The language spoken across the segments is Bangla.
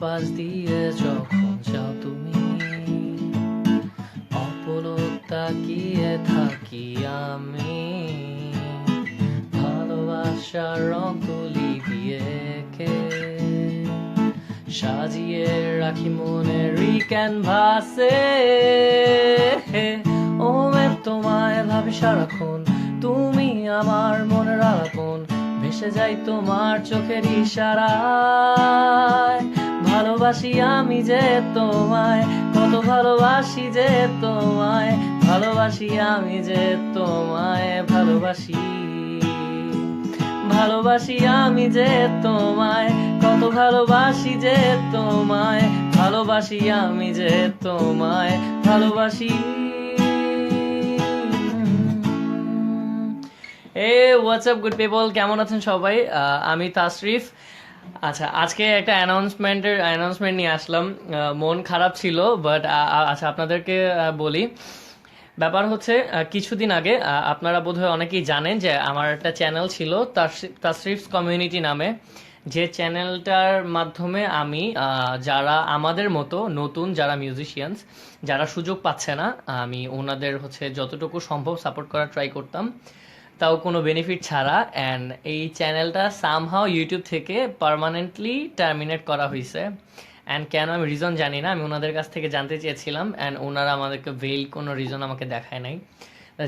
পাশ দিয়ে যখন যাও তুমি অপলক তাকিয়ে থাকি আমি। ভালোবাসার রং তুলি দিয়ে সাজিয়ে রাখি মনেরই ক্যানভাসে ও মে তোমায় ভাবি সারাক্ষণ, তুমি আমার মনের আলাপন, ভেসে যাই তোমার চোখের ইশারায়। ভালোবাসি আমি যে তোমায়, কত ভালোবাসি যে তোমায়, ভালোবাসি আমি যে তোমায়, ভালোবাসি। ভালোবাসি আমি যে তোমায়, কত ভালোবাসি যে তোমায়, ভালোবাসি আমি যে তোমায়, ভালোবাসি। এ হোয়াটসঅ্যাপ গুড পিপল কেমন আছেন সবাই? আমি তাসরিফ। আচ্ছা আজকে একটা অ্যানাউন্সমেন্টের, অ্যানাউন্সমেন্ট নিয়ে আসলাম। মন খারাপ ছিল বাট আচ্ছা আপনাদেরকে বলি। ব্যাপার হচ্ছে কিছুদিন আগে আপনারা বোধহয় অনেকেই জানেন যে আমার একটা চ্যানেল ছিল তাসরিফস কমিউনিটি নামে। যে চ্যানেলটার মাধ্যমে আমি যারা আমাদের মতো নতুন, যারা মিউজিশিয়ানস যারা সুযোগ পাচ্ছে না, আমি ওনাদের হচ্ছে যতটুকু সম্ভব সাপোর্ট করার ট্রাই করতাম। তাও কোনো বেনিফিট ছাড়া অ্যান্ড এই চ্যানেলটা সামহাও ইউটিউব থেকে পার্মানেন্টলি টার্মিনেট করা হয়েছে অ্যান্ড কেন আমি রিজন জানি না, আমি ওনাদের কাছ থেকে জানতে চেয়েছিলাম অ্যান্ড ওনারা আমাদেরকে ভেল কোনো রিজন আমাকে দেখায় নাই।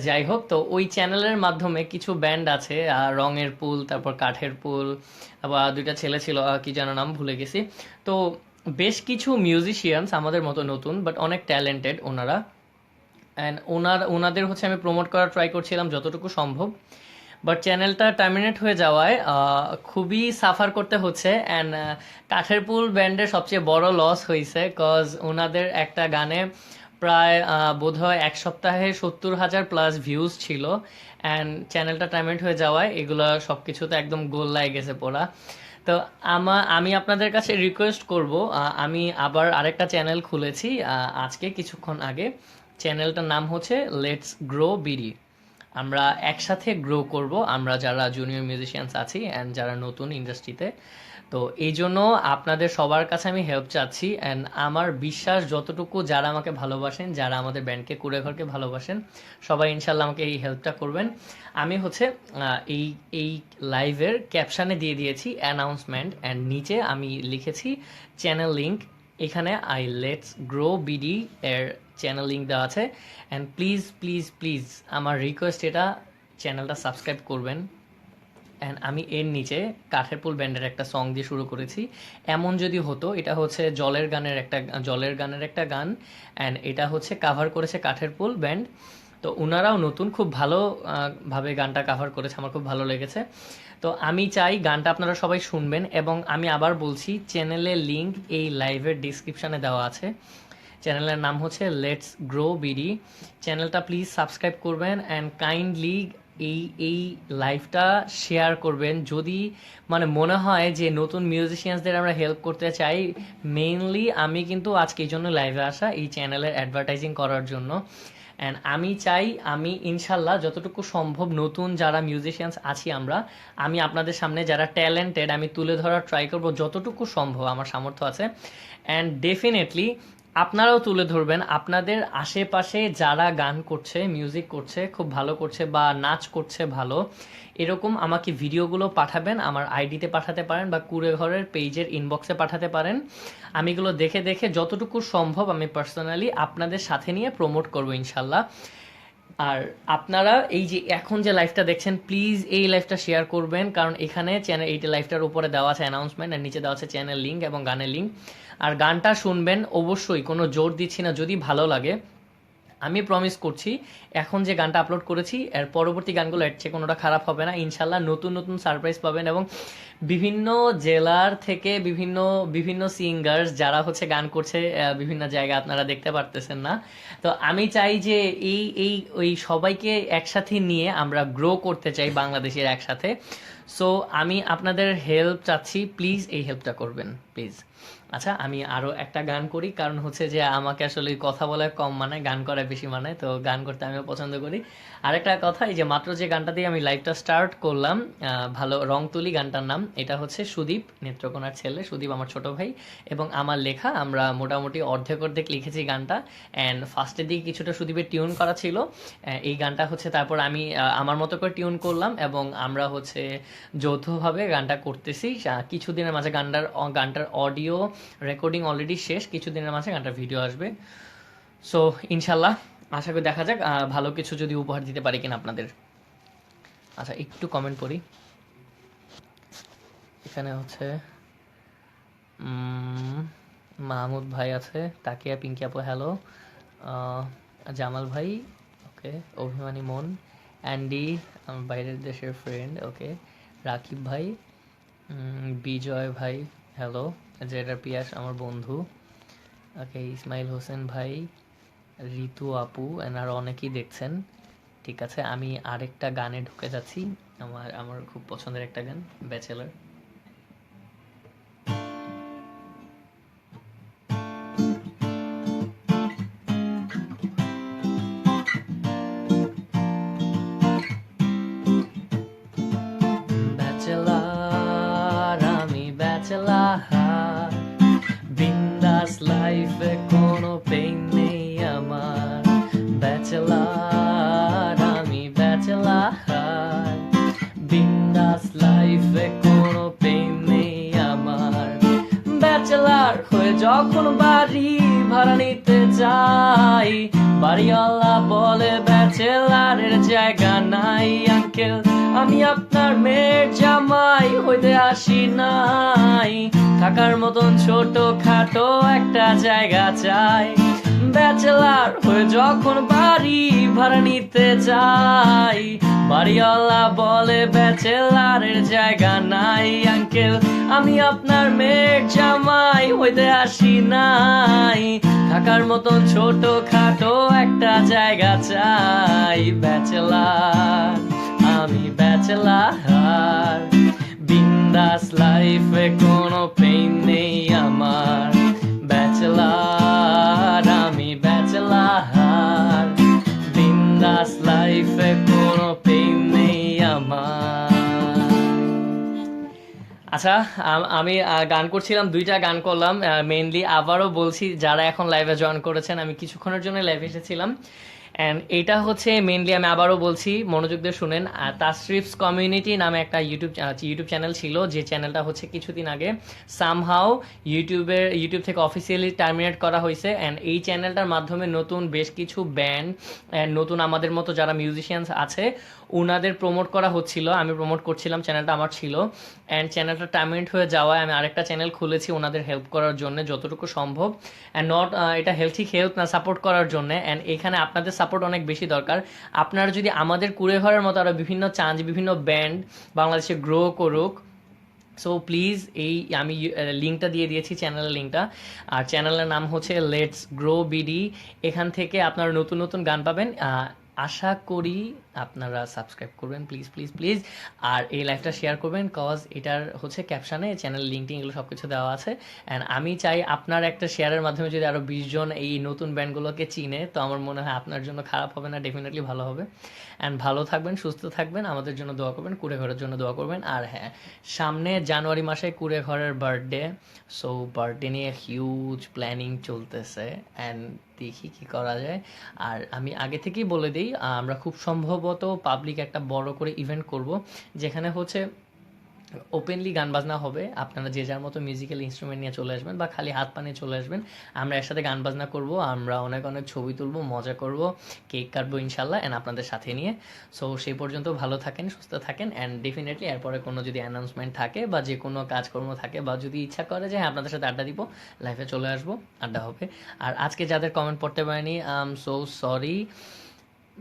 যাই হোক, তো ওই চ্যানেলের মাধ্যমে কিছু ব্যান্ড আছে রঙের পুল, তারপর কাঠের পুল আবার দুইটা ছেলে ছিল কি যেন নাম ভুলে গেছি। তো বেশ কিছু মিউজিশিয়ানস আমাদের মতো নতুন বাট অনেক ট্যালেন্টেড ওনারা। অ্যান্ড ওনার ওনাদের হচ্ছে আমি প্রমোট করার ট্রাই করছিলাম যতটুকু সম্ভব। বাট চ্যানেলটা টার্মিনেট হয়ে যাওয়ায় খুবই সাফার করতে হচ্ছে। অ্যান্ড কাঠের পুল ব্যান্ডের সবচেয়ে বড় লস হয়েছে কজ ওনাদের একটা গানে প্রায় আহ, বোধহয় এক সপ্তাহে সত্তর হাজার প্লাস ভিউজ ছিল। অ্যান্ড চ্যানেলটা টার্মিনেট হয়ে যাওয়ায় এগুলো সব কিছুতে একদম গোল লাগে গেছে পড়া। তো আমা আমি আপনাদের কাছে রিকোয়েস্ট করব আমি আবার আরেকটা চ্যানেল খুলেছি আজকে কিছুক্ষণ আগে। চ্যানেলটার নাম হচ্ছে লেটস গ্রো বিডি আমরা একসাথে গ্রো করব, আমরা যারা জুনিয়র মিউজিশিয়ানস আছি অ্যান্ড যারা নতুন ইন্ডাস্ট্রিতে তো। এই জন্য আপনাদের সবার কাছে আমি হেল্প চাচ্ছি অ্যান্ড আমার বিশ্বাস যতটুকু যারা আমাকে ভালোবাসেন, যারা আমাদের ব্যান্ডকে কুড়ে ঘরকে ভালোবাসেন, সবাই ইনশাল্লাহ আমাকে এই হেল্পটা করবেন। আমি হচ্ছে এই এই লাইভের ক্যাপশানে দিয়ে দিয়েছি অ্যানাউন্সমেন্ট অ্যান্ড নিচে আমি লিখেছি চ্যানেল লিঙ্ক এখানে আই লেটস গ্রো বিডি এর চ্যানেল লিঙ্ক দেওয়া আছে। অ্যান্ড প্লিজ প্লিজ প্লিজ আমার রিকোয়েস্ট এটা চ্যানেলটা সাবস্ক্রাইব করবেন। অ্যান্ড আমি এর নিচে কাঠের পুল ব্যান্ডের একটা সং দিয়ে শুরু করেছি। এমন যদি হতো, এটা হচ্ছে জলের গানের একটা, জলের গানের একটা গান। অ্যান্ড এটা হচ্ছে কাভার করেছে কাঠের পুল ব্যান্ড। তো ওনারাও নতুন, খুব ভালো ভাবে গানটা কাভার করেছে, আমার খুব ভালো লেগেছে। তো আমি চাই গানটা আপনারা সবাই শুনবেন এবং আমি আবার বলছি চ্যানেলের লিঙ্ক এই লাইভের ডিসক্রিপশানে দেওয়া আছে। চ্যানেলের নাম হচ্ছে লেটস গ্রো বিডি চ্যানেলটা প্লিজ সাবস্ক্রাইব করবেন অ্যান্ড কাইন্ডলি এই এই লাইভটা শেয়ার করবেন। যদি মানে মনে হয় যে নতুন মিউজিশিয়ানসদের আমরা হেল্প করতে চাই মেইনলি আমি কিন্তু আজকে এই জন্য লাইভে আসা এই চ্যানেলের অ্যাডভার্টাইজিং করার জন্য। অ্যান্ড আমি চাই, আমি ইনশাল্লাহ যতটুকু সম্ভব নতুন যারা মিউজিশিয়ানস আছি আমরা, আমি আপনাদের সামনে যারা ট্যালেন্টেড আমি তুলে ধরার ট্রাই করব যতটুকু সম্ভব, আমার সামর্থ্য আছে। অ্যান্ড ডেফিনেটলি আপনারাও তুলে ধরবেন। আপনাদের আশেপাশে যারা গান করছে মিউজিক করছে, খুব ভালো করছে বা নাচ করছে ভালো, এরকম আমাকে ভিডিওগুলো পাঠাবেন, আমার আইডিতে পাঠাতে পারেন বা কুড়ে ঘরের পেজের ইনবক্সে পাঠাতে পারেন। আমিগুলো দেখে দেখে যতটুকু সম্ভব আমি পার্সোনালি আপনাদের সাথে নিয়ে প্রমোট করব ইনশাল্লাহ। আর আপনারা এই যে এখন যে লাইফটা দেখছেন প্লিজ এই লাইফটা শেয়ার করবেন, কারণ এখানে চ্যানেল এইটা লাইফটার উপরে দেওয়া আছে অ্যানাউন্সমেন্ট আর নিচে দেওয়া আছে চ্যানেল লিঙ্ক এবং গানের লিঙ্ক আর গানটা শুনবেন অবশ্যই, কোনো জোর দিচ্ছি না, যদি ভালো লাগে। আমি প্রমিস করছি, এখন যে গানটা আপলোড করেছি, এর পরবর্তী গানগুলো এর চেয়ে কোনোটা খারাপ হবে না। ইনশাল্লাহ নতুন নতুন সারপ্রাইজ পাবেন এবং বিভিন্ন জেলার থেকে বিভিন্ন বিভিন্ন সিঙ্গার্স যারা হচ্ছে গান করছে বিভিন্ন জায়গায় আপনারা দেখতে পারতেছেন না। তো আমি চাই যে এই এই, ওই সবাইকে একসাথে নিয়ে আমরা গ্রো করতে চাই বাংলাদেশের একসাথে। সো আমি আপনাদের হেল্প চাচ্ছি প্লিজ এই হেল্পটা করবেন প্লিজ আচ্ছা আমি আরও একটা গান করি, কারণ হচ্ছে যে আমাকে আসলে কথা বলা কম মানে গান করা বেশি মানে তো গান করতে আমিও পছন্দ করি। আর একটা কথা, এই যে মাত্র যে গানটা দিয়ে আমি লাইভটা স্টার্ট করলাম ভালো রং তুলি গানটার নাম, এটা হচ্ছে সুদীপ নেত্রকোনার ছেলে, সুদীপ আমার ছোট ভাই, এবং আমার লেখা, আমরা মোটামুটি অর্ধেক অর্ধেক লিখেছি গানটা অ্যান্ড ফার্স্টের দিকে কিছুটা সুদীপের টিউন করা ছিল এই গানটা হচ্ছে তারপর আমি আমার মতো করে টিউন করলাম, এবং আমরা হচ্ছে যৌথভাবে গানটা করতেছি কিছুদিনের মাঝে গানটার গানটার অডিও রেকর্ডিং অলরেডি শেষ, কিছুদিনের মাঝে গানটার ভিডিও আসবে। সো ইনশাল্লাহ আশা করি দেখা যাক ভালো কিছু যদি উপহার দিতে পারি কিনা আপনাদের। আচ্ছা একটু কমেন্ট করি। এখানে হচ্ছে মাহমুদ ভাই আছে, তাকিয়া, পিঙ্কি আপু হ্যালো জামাল ভাই ওকে অভিমানী মন, অ্যান্ডি বাইরের দেশের ফ্রেন্ড ওকে রাকিব ভাই বিজয় ভাই হ্যালো জেডার পিয়াস, আমার বন্ধু। ওকে, ইসমাইল হোসেন ভাই ঋতু আপু, এনার অনেকেই দেখছেন। ঠিক আছে, আমি আরেকটা গানে ঢুকে যাচ্ছি। আমার আমার খুব পছন্দের একটা গান, ব্যাচেলার। ব্যাচেলার, আমি ব্যাচেলার। বিন্দাস লাইফে কোনো পেইন নেই আমার। ব্যাচেলার হয়ে যখন বাড়ি ভাড়া নিতে যাই, বাড়িওয়ালা বলে ব্যাচেলারের জায়গা নাই আঙ্কেল আমি আপনার মেয়ের জামাই হইতে আসি নাই। থাকার মতন ছোট খাটো একটা জায়গা চাই। ব্যাচেলার হয়ে যখন বাড়ি ভাড়া নিতে যাই, বাড়িওয়ালা বলে ব্যাচেলারের জায়গা নাই আঙ্কেল আমি আপনার মেয়ের জামাই, হইতে আসি নাই। থাকার মতন ছোট খাটো একটা জায়গা চাই, ব্যাচেলার। আমি ব্যাচেলার। বিন্দাস লাইফে কোনো পেইন নেই আমার। আচ্ছা আমি গান করছিলাম, দুইটা গান করলাম মেইনলি আবারও বলছি, যারা এখন লাইভে জয়েন করেছেন, আমি কিছুক্ষণের জন্য লাইভে এসেছিলাম। অ্যান্ড এটা হচ্ছে মেনলি আমি আবারও বলছি, মনোযোগ দিয়ে শুনেন। তাসরিফস কমিউনিটি নামে একটা ইউটিউব ইউটিউব চ্যানেল ছিল, যে চ্যানেলটা হচ্ছে কিছুদিন আগে। সামহাও ইউটিউবের ইউটিউব থেকে অফিসিয়ালি টার্মিনেট করা হয়েছে। অ্যান্ড এই চ্যানেলটার মাধ্যমে নতুন বেশ কিছু ব্যান্ড অ্যান্ড নতুন আমাদের মতো যারা মিউজিশিয়ানস আছে ওনাদের প্রমোট করা হচ্ছিল। আমি প্রমোট করছিলাম, চ্যানেলটা আমার ছিল। অ্যান্ড চ্যানেলটা টার্মিনেট হয়ে যাওয়ায় আমি আরেকটা চ্যানেল খুলেছি ওনাদের হেল্প করার জন্য, যতটুকু সম্ভব। অ্যান্ড নট এটা হেলথি হেলথ না সাপোর্ট করার জন্য। অ্যান্ড এখানে আপনাদের সাপোর্ট অনেক বেশি দরকার। আপনারা যদি আমাদের কুড়ে ঘরের মতো আরও বিভিন্ন চান্স বিভিন্ন ব্যান্ড বাংলাদেশে গ্রো করুক সো প্লিজ এই আমি লিঙ্কটা দিয়ে দিয়েছি চ্যানেলের লিঙ্কটা আর চ্যানেলের নাম হচ্ছে লেটস গ্রো বিডি এখান থেকে আপনারা নতুন নতুন গান পাবেন। আশা করি আপনারা সাবস্ক্রাইব করবেন প্লিজ প্লিজ প্লিজ আর এই লাইভটা শেয়ার করবেন কজ এটার হচ্ছে ক্যাপশানে চ্যানেল লিঙ্কটিং এগুলো সব কিছু দেওয়া আছে। অ্যান্ড আমি চাই আপনার একটা শেয়ারের মাধ্যমে যদি আরও বিশ জন এই নতুন ব্যান্ডগুলোকে চিনে, তো আমার মনে হয় আপনার জন্য খারাপ হবে না ডেফিনেটলি ভালো হবে। অ্যান্ড ভালো থাকবেন, সুস্থ থাকবেন, আমাদের জন্য দোয়া করবেন, কুড়ে ঘরের জন্য দোয়া করবেন। আর হ্যাঁ সামনে জানুয়ারি মাসে কুড়ে ঘরের বার্থডে সো বার্থডে নিয়ে হিউজ প্ল্যানিং চলতেছে। অ্যান্ড দেখি কি করা যায়। আর আমি আগে থেকেই বলে দিই, আমরা খুব সম্ভবত পাবলিক একটা বড় করে ইভেন্ট করব যেখানে হচ্ছে ওপেনলি গান বাজনা হবে। আপনারা যে যার মতো মিউজিক্যাল ইনস্ট্রুমেন্ট নিয়ে চলে আসবেন বা খালি হাত পা নিয়ে চলে আসবেন আমরা একসাথে গান বাজনা করব আমরা অনেক অনেক ছবি তুলবো মজা করব কেক কাটবো ইনশাল্লাহ অ্যান্ড আপনাদের সাথে নিয়ে। সো সেই পর্যন্ত ভালো থাকেন সুস্থ থাকেন অ্যান্ড ডেফিনেটলি এরপরে কোনো যদি অ্যানাউন্সমেন্ট থাকে বা যে কোনো কাজকর্ম থাকে বা যদি ইচ্ছা করে যে হ্যাঁ, আপনাদের সাথে আড্ডা দিব লাইফে চলে আসব আড্ডা হবে। আর আজকে যাদের কমেন্ট পড়তে পারেনি আম সো সরি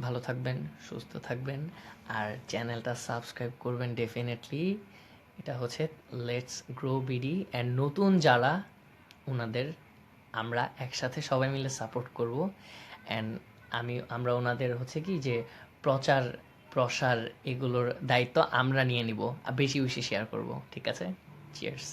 ভালো থাকবেন, সুস্থ থাকবেন। আর চ্যানেলটা সাবস্ক্রাইব করবেন ডেফিনেটলি। এটা হচ্ছে লেটস গ্রো বিডি অ্যান্ড নতুন যারা ওনাদের আমরা একসাথে সবাই মিলে সাপোর্ট করব। অ্যান্ড আমি, আমরা ওনাদের হচ্ছে কি যে প্রচার, প্রসার এগুলোর দায়িত্ব আমরা নিয়ে নিব, আর বেশি বেশি শেয়ার করব। ঠিক আছে? চিয়ার্স